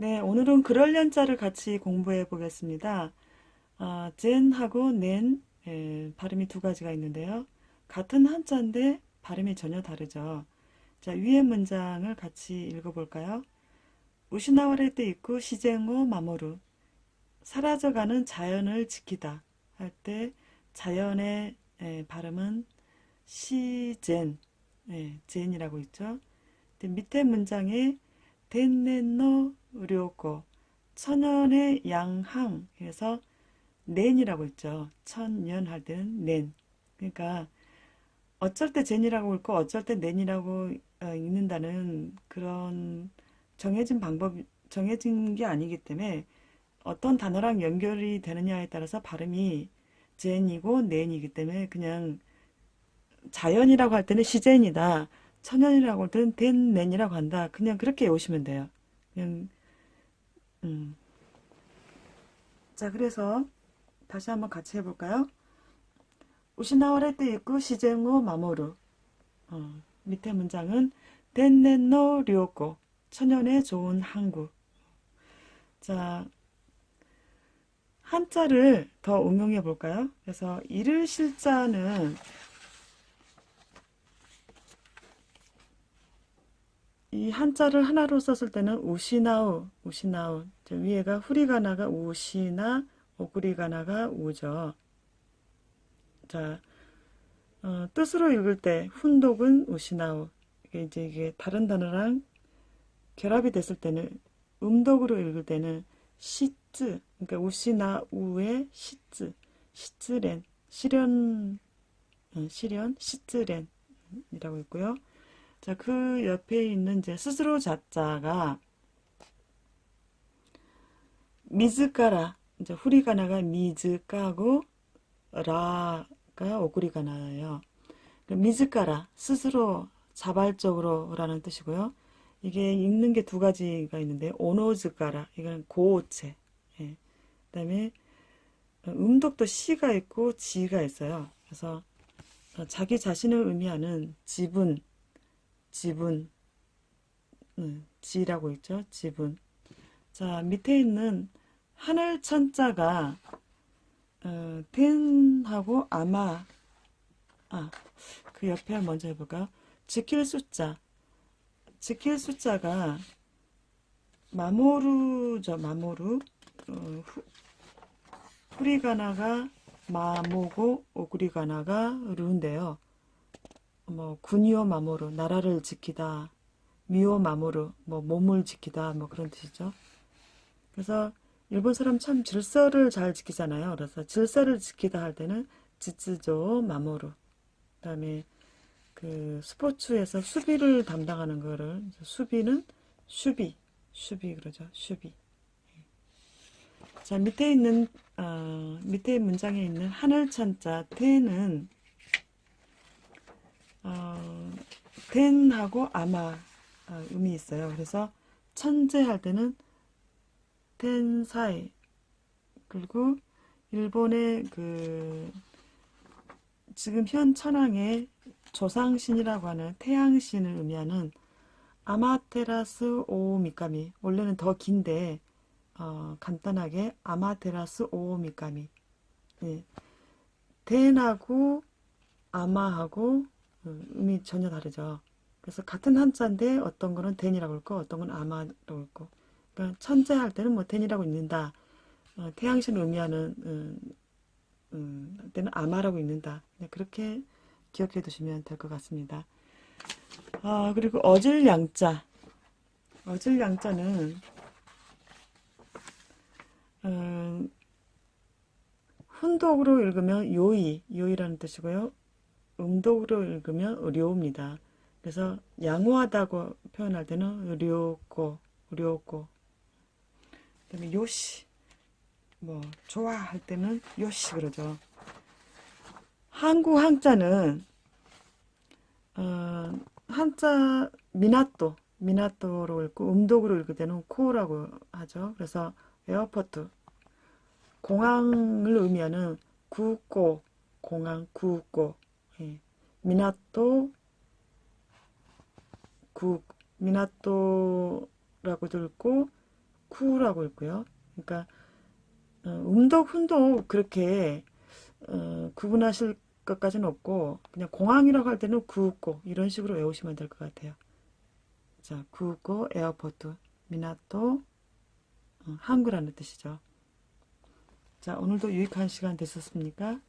네, 오늘은 그럴련자를 같이 공부해 보겠습니다. 아, 젠하고 넨 예, 발음이 두 가지가 있는데요. 같은 한자인데 발음이 전혀 다르죠. 자, 위의 문장을 같이 읽어볼까요? 우시나와를 때 있고 시쟁오 마모루 사라져가는 자연을 지키다 할 때 자연의 예, 발음은 시젠 예, 젠이라고 있죠. 밑에 문장에 덴넨노 료고 천연의 양항 해서 넨이라고 있죠. 천년 할 때는 넨. 그러니까 어쩔 때 젠이라고 읽고 어쩔 때 넨이라고 어, 읽는다는 그런 정해진 방법, 정해진 게 아니기 때문에 어떤 단어랑 연결이 되느냐에 따라서 발음이 젠이고 넨이기 때문에 그냥 자연이라고 할 때는 시젠이다. 천연이라고 할 때는 덴넨이라고 한다. 그냥 그렇게 외우시면 돼요. 그냥 음. 자, 그래서 다시 한번 같이 해볼까요? 우시나와레 때 있고 시쟁오 마모루. 어, 밑에 문장은 덴넨노 료고 천연의 좋은 항구. 자, 한자를 더 응용해 볼까요? 그래서 이를 실자는 이 한자를 하나로 썼을 때는 우시나우, 우시나우. 저 위에가 후리가나가 우시나, 오구리가나가 우죠. 자, 어, 뜻으로 읽을 때 훈독은 우시나우. 이게 이제 이게 다른 단어랑 결합이 됐을 때는 음독으로 읽을 때는 시쯔. 그러니까 우시나 우의 시쯔. 시쯔렌. 시련, 어, 시련, 시쯔렌이라고 있고요. 자, 그 옆에 있는 이제 스스로 자자가 미즈가라 이제 후리가나가 미즈가고 라가 오구리가나예요. 그 미즈가라 스스로 자발적으로라는 뜻이고요. 이게 읽는 게 두 가지가 있는데 오노즈가라 이건 고오체. 예. 그다음에 음독도 시가 있고 지가 있어요. 그래서 자기 자신을 의미하는 지분 지분, 음, 지라고 있죠. 지분. 자, 밑에 있는 하늘 천자가 어, 텐하고 아마 아, 그 옆에 먼저 해볼까요? 지킬 숫자. 지킬 숫자가 마모루죠. 마모루. 어, 후, 후리가나가 마모고 오구리가나가 루인데요. 뭐 군이오 마모루 나라를 지키다 미오 마모루 뭐 몸을 지키다 뭐 그런 뜻이죠. 그래서 일본 사람 참 질서를 잘 지키잖아요. 그래서 질서를 지키다 할 때는 지츠조 마모루 그다음에 그 스포츠에서 수비를 담당하는 거를 수비는 수비 수비 그러죠. 수비. 자 밑에 있는 어, 밑에 문장에 있는 하늘 천자 태는 어, 텐하고 아마 어, 음이 있어요. 그래서 천재 할 때는 텐사이 그리고 일본의 그 지금 현 천황의 조상신이라고 하는 태양신을 의미하는 아마테라스 오미카미 원래는 더 긴데 어, 간단하게 아마테라스 오미카미 예. 텐하고 아마하고 의미 전혀 다르죠. 그래서 같은 한자인데 어떤 거는 덴이라고 읽고 어떤 건 아마라고 읽고 그러니까 천재 할 때는 뭐 덴이라고 읽는다. 어, 태양신을 의미하는 음, 음, 때는 아마라고 읽는다. 네, 그렇게 기억해 두시면 될 것 같습니다. 아 그리고 어질 양자 어질 양자는 음, 훈독으로 읽으면 요이 요이라는 뜻이고요. 음독으로 읽으면 료입니다. 그래서 양호하다고 표현할 때는 료고, 료고. 그 다음에 요시, 뭐 좋아 할 때는 요시 그러죠. 한국 한자는 어, 한자 미나토, 미나토로 읽고 음독으로 읽을 때는 코라고 하죠. 그래서 에어포트, 공항을 의미하는 구고, 공항 구고. 예. 미나토 국 미나토라고도 읽고 쿠라고 읽고요. 그러니까 어, 음독, 훈독 그렇게 어, 구분하실 것까지는 없고 그냥 공항이라고 할 때는 구우고 이런 식으로 외우시면 될 것 같아요. 자, 구우고 에어포트, 미나토, 어, 항구라는 뜻이죠. 자, 오늘도 유익한 시간 되셨습니까?